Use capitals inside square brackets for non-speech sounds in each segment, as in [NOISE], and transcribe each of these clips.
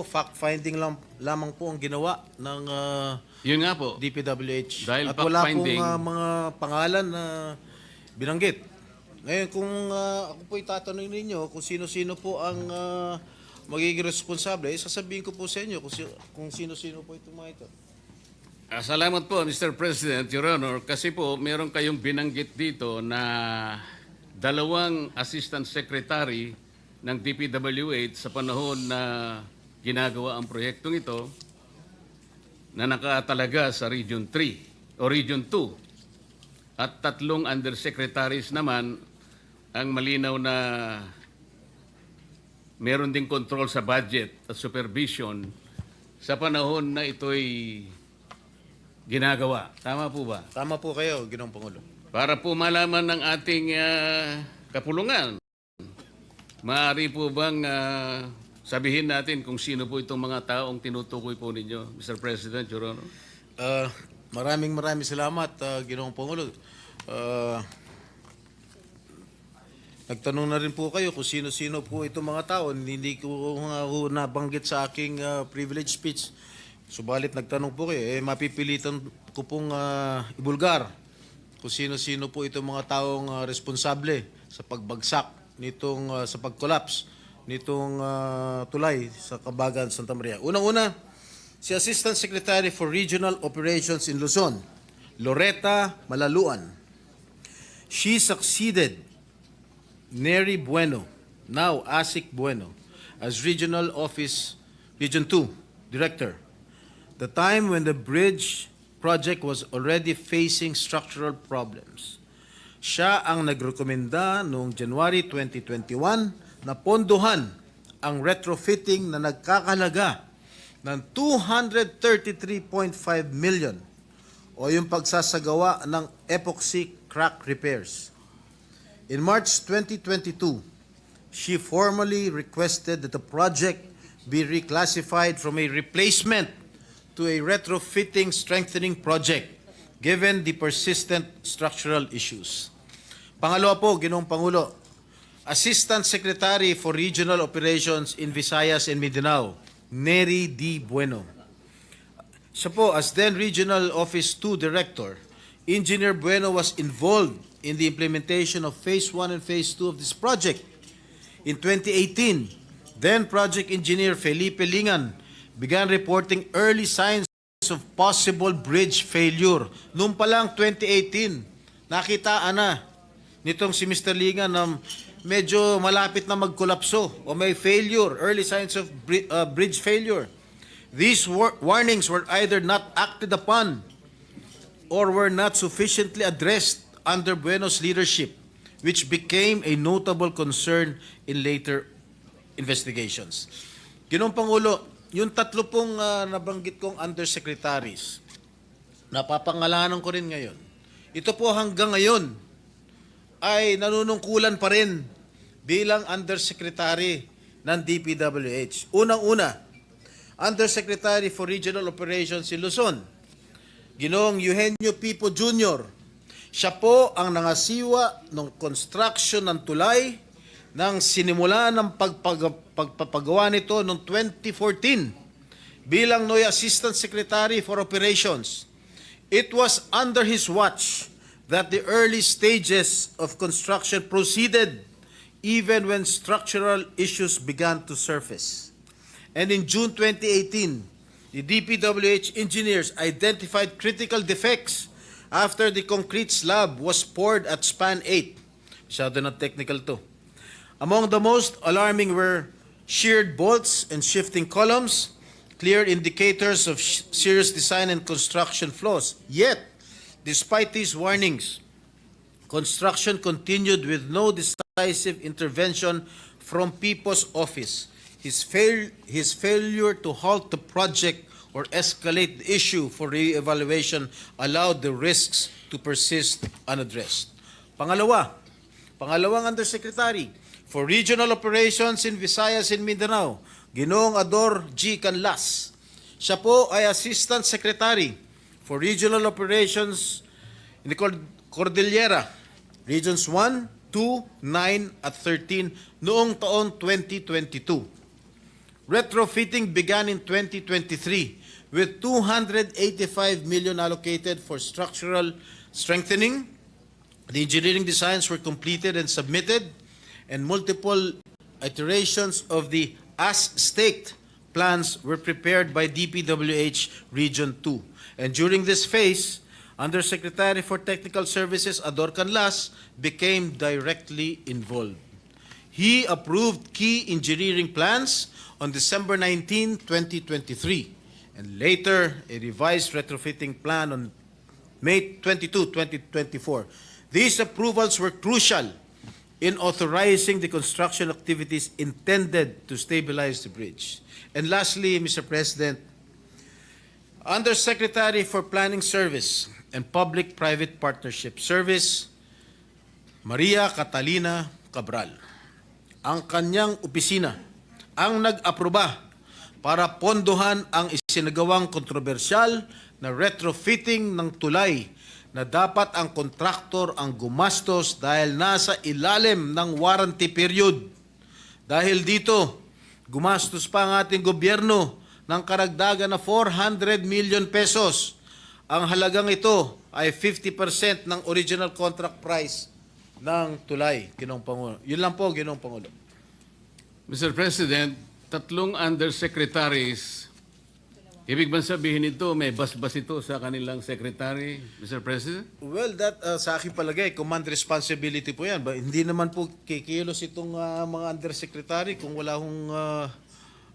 fact-finding lang, lamang po ang ginawa ng ah, Yun nga po. DPWH. Dahil At wala pong fact-finding- ah, mga pangalan na binanggit. Ngayon, kung ah, ako po itatanong ninyo kung sino-sino po ang ah, magiging responsable, eh, sasabihin ko po sa inyo kung, si- kung sino-sino po itong mga ito. Ah, salamat po, Mr. President, Your Honor. Kasi po, meron kayong binanggit dito na dalawang assistant secretary ng DPWH sa panahon na ginagawa ang proyektong ito na nakatalaga sa Region 3 o Region 2 at tatlong undersecretaries naman ang malinaw na meron ding control sa budget at supervision sa panahon na ito'y ginagawa. Tama po ba? Tama po kayo, Ginoong Pangulo. Para po malaman ng ating ah, kapulungan, maaari po bang ah, sabihin natin kung sino po itong mga taong tinutukoy po ninyo, Mr. President, Your? Ah, maraming maraming salamat, ah, Ginoong Pangulo. Ah, nagtanong na rin po kayo kung sino-sino po itong mga tao. Hindi ko ho nabanggit sa aking ah, privilege speech. Subalit nagtanong po kayo, eh, mapipilitan ko pong ah, ibulgar kung sino-sino po itong mga taong ah, responsable sa pagbagsak nitong ah, sa pag-collapse nitong ah, tulay sa Kabagan, Santa Maria. Unang-una, si Assistant Secretary for Regional Operations in Luzon, Loretta Malaluan. She succeeded Neri Bueno, now Asik Bueno, as Regional Office Region 2 Director. The time when the bridge project was already facing structural problems. Siya ang nagrekomenda noong January 2021 na ponduhan ang retrofitting na nagkakalaga ng 233.5 million o yung pagsasagawa ng epoxy crack repairs. In March 2022, she formally requested that the project be reclassified from a replacement to a retrofitting strengthening project given the persistent structural issues. Pangalawa po, Ginoong Pangulo, Assistant Secretary for Regional Operations in Visayas and Mindanao, Neri D. Bueno. Siya po, as then Regional Office 2 Director, Engineer Bueno was involved in the implementation of Phase 1 and Phase 2 of this project. In 2018, then Project Engineer Felipe Lingan began reporting early signs of possible bridge failure. Noong pa lang 2018, nakitaan na nitong si Mr. Lingan na medyo malapit na magkolapso o may failure, early signs of uh, bridge failure. These war- warnings were either not acted upon or were not sufficiently addressed under Bueno's leadership, which became a notable concern in later investigations. Ginoong Pangulo, yung tatlo pong ah, nabanggit kong undersecretaries, napapangalanan ko rin ngayon. Ito po hanggang ngayon ay nanunungkulan pa rin bilang undersecretary ng DPWH. Unang-una, Undersecretary for Regional Operations in Luzon, Ginoong Eugenio Pipo Jr. Siya po ang nangasiwa ng construction ng tulay nang sinimula ng pagpag, pagpapagawa nito noong 2014 bilang NOY Assistant Secretary for Operations. It was under his watch that the early stages of construction proceeded even when structural issues began to surface. And in June 2018, the DPWH engineers identified critical defects after the concrete slab was poured at span 8. Masyado na technical to. Among the most alarming were sheared bolts and shifting columns, clear indicators of serious design and construction flaws. Yet, despite these warnings, construction continued with no decisive intervention from People's Office. His, fail, his failure to halt the project or escalate the issue for re-evaluation allowed the risks to persist unaddressed. Pangalawa, pangalawang undersecretary for regional operations in Visayas and Mindanao, Ginoong Ador G. Canlas. Siya po ay assistant secretary for regional operations in the Cord- Cordillera, Regions 1, 2, 9 at 13 noong taon 2022. Retrofitting began in 2023 with 285 million allocated for structural strengthening. The engineering designs were completed and submitted, and multiple iterations of the as-staked plans were prepared by DPWH Region 2. And during this phase, Undersecretary for Technical Services Ador Canlas became directly involved. He approved key engineering plans on December 19, 2023, and later a revised retrofitting plan on May 22, 2024. These approvals were crucial in authorizing the construction activities intended to stabilize the bridge. And lastly, Mr. President, Undersecretary for Planning Service and Public-Private Partnership Service, Maria Catalina Cabral. Ang kanyang opisina ang nag-aproba para pondohan ang isinagawang kontrobersyal na retrofitting ng tulay na dapat ang kontraktor ang gumastos dahil nasa ilalim ng warranty period. Dahil dito, gumastos pa ang ating gobyerno ng karagdagan na 400 million pesos. Ang halagang ito ay 50% ng original contract price ng tulay, Ginoong Pangulo. Yun lang po, Ginoong Pangulo. Mr. President, tatlong undersecretaries, ibig bang sabihin nito, may basbas ito sa kanilang secretary, Mr. President? Well, that uh, sa akin palagay, command responsibility po yan. Ba, hindi naman po kikilos itong uh, mga undersecretary kung wala hong uh,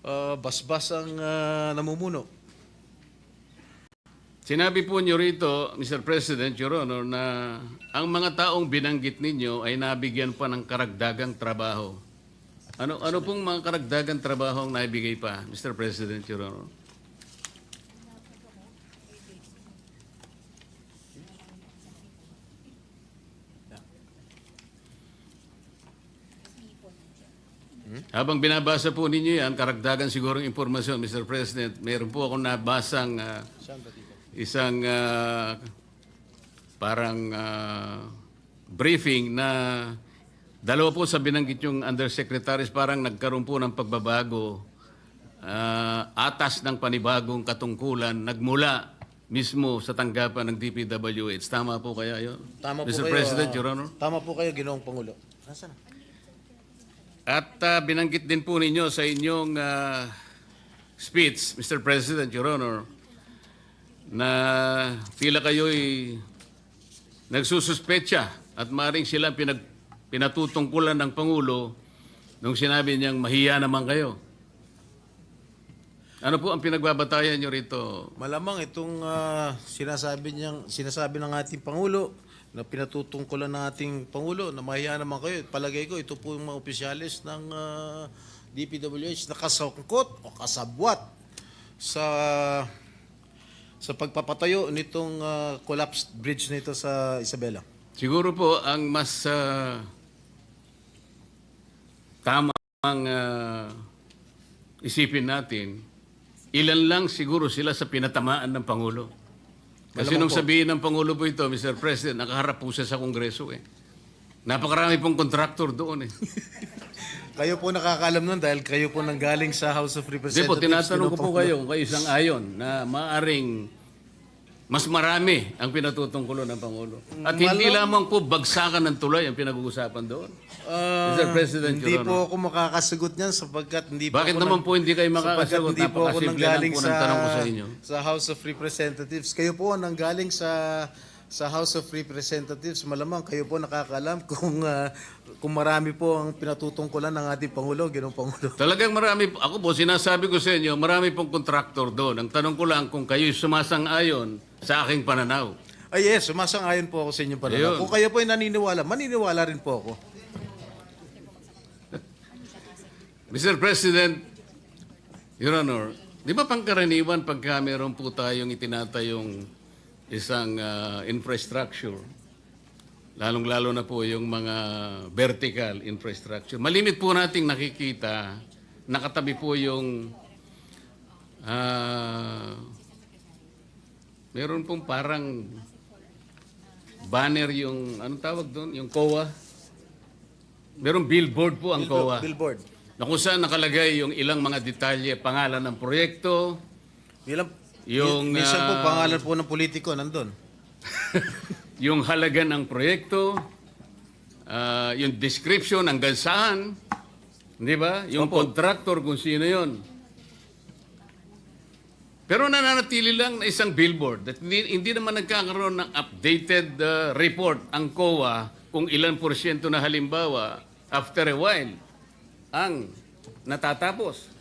uh, basbas ang uh, namumuno. Sinabi po niyo rito, Mr. President, Your Honor, na ang mga taong binanggit ninyo ay nabigyan pa ng karagdagang trabaho. Ano ano pong mga karagdagang trabaho ang naibigay pa, Mr. President, Your Honor? Habang binabasa po ninyo yan, karagdagan sigurong impormasyon, Mr. President, mayroon po akong nabasang ah, isang ah, parang ah, briefing na dalawa po sa binanggit yung undersecretaries parang nagkaroon po ng pagbabago ah, atas ng panibagong katungkulan nagmula mismo sa tanggapan ng DPWH. Tama po kaya yun? Tama po Mr. kayo, President, ah, Your Honor. Tama po kayo, Ginoong Pangulo. Nasaan? At ah, binanggit din po ninyo sa inyong ah, speech, Mr. President, Your Honor, na tila kayo'y nagsususpecha at maring sila pinag, pinatutungkulan ng Pangulo nung sinabi niyang mahiya naman kayo. Ano po ang pinagbabatayan niyo rito? Malamang itong ah, sinasabi niyang sinasabi ng ating pangulo na pinatutungkulan ng ating pangulo na mahiya naman kayo. Palagay ko ito po yung mga opisyalis ng ah, DPWH na kasangkot o kasabwat sa sa pagpapatayo nitong ah, collapsed bridge nito sa Isabela. Siguro po ang mas ah, tamang ah, isipin natin, ilan lang siguro sila sa pinatamaan ng Pangulo. Kasi nung sabihin ng Pangulo po ito, Mr. President, nakaharap po siya sa Kongreso eh. Napakarami pong kontraktor doon eh. [LAUGHS] Kayo po nakakalam nun dahil kayo po nanggaling sa House of Hindi Representatives. po, tinatanong ko po kayo kung kayo isang ayon na maaring mas marami ang pinatutungkulo ng Pangulo. At hindi lamang po bagsakan ng tulay ang pinag-uusapan doon. Ah, Mr. President, hindi Your po ako makakasagot niyan sapagkat hindi po Bakit ako naman nang- po hindi kayo makakasagot? hindi po ako nanggaling po sa, sa sa House of Representatives. Kayo po ang nanggaling sa sa House of Representatives. Malamang kayo po nakakalam [LAUGHS] kung ah, kung marami po ang pinatutungkulan ng ating Pangulo, Ginoong Pangulo. [LAUGHS] Talagang marami, po- ako po sinasabi ko sa inyo, marami pong kontraktor doon. Ang tanong ko lang kung kayo'y sumasang-ayon sa aking pananaw. Ay yes, sumasang-ayon po ako sa inyong pananaw. Ayun. Kung kayo po ay naniniwala, maniniwala rin po ako. [LAUGHS] Mr. President, Your Honor, di ba pangkaraniwan pagka meron po tayong itinatayong isang ah, infrastructure, lalong-lalo na po yung mga vertical infrastructure, malimit po nating nakikita, nakatabi po yung ah, meron pong parang banner yung, anong tawag doon? Yung COA? Merong billboard po ang COA. Billboard. na kung saan nakalagay yung ilang mga detalye, pangalan ng proyekto, Bilang, Yung, minsan po ah, pangalan po ng politiko nandun. [LAUGHS] yung halaga ng proyekto, ah, yung description hanggang saan, di ba? Yung contractor kung sino yon. Pero nananatili lang na isang billboard at hindi, hindi naman nagkakaroon ng updated ah, report ang COA kung ilan porsyento na halimbawa after a while ang natatapos.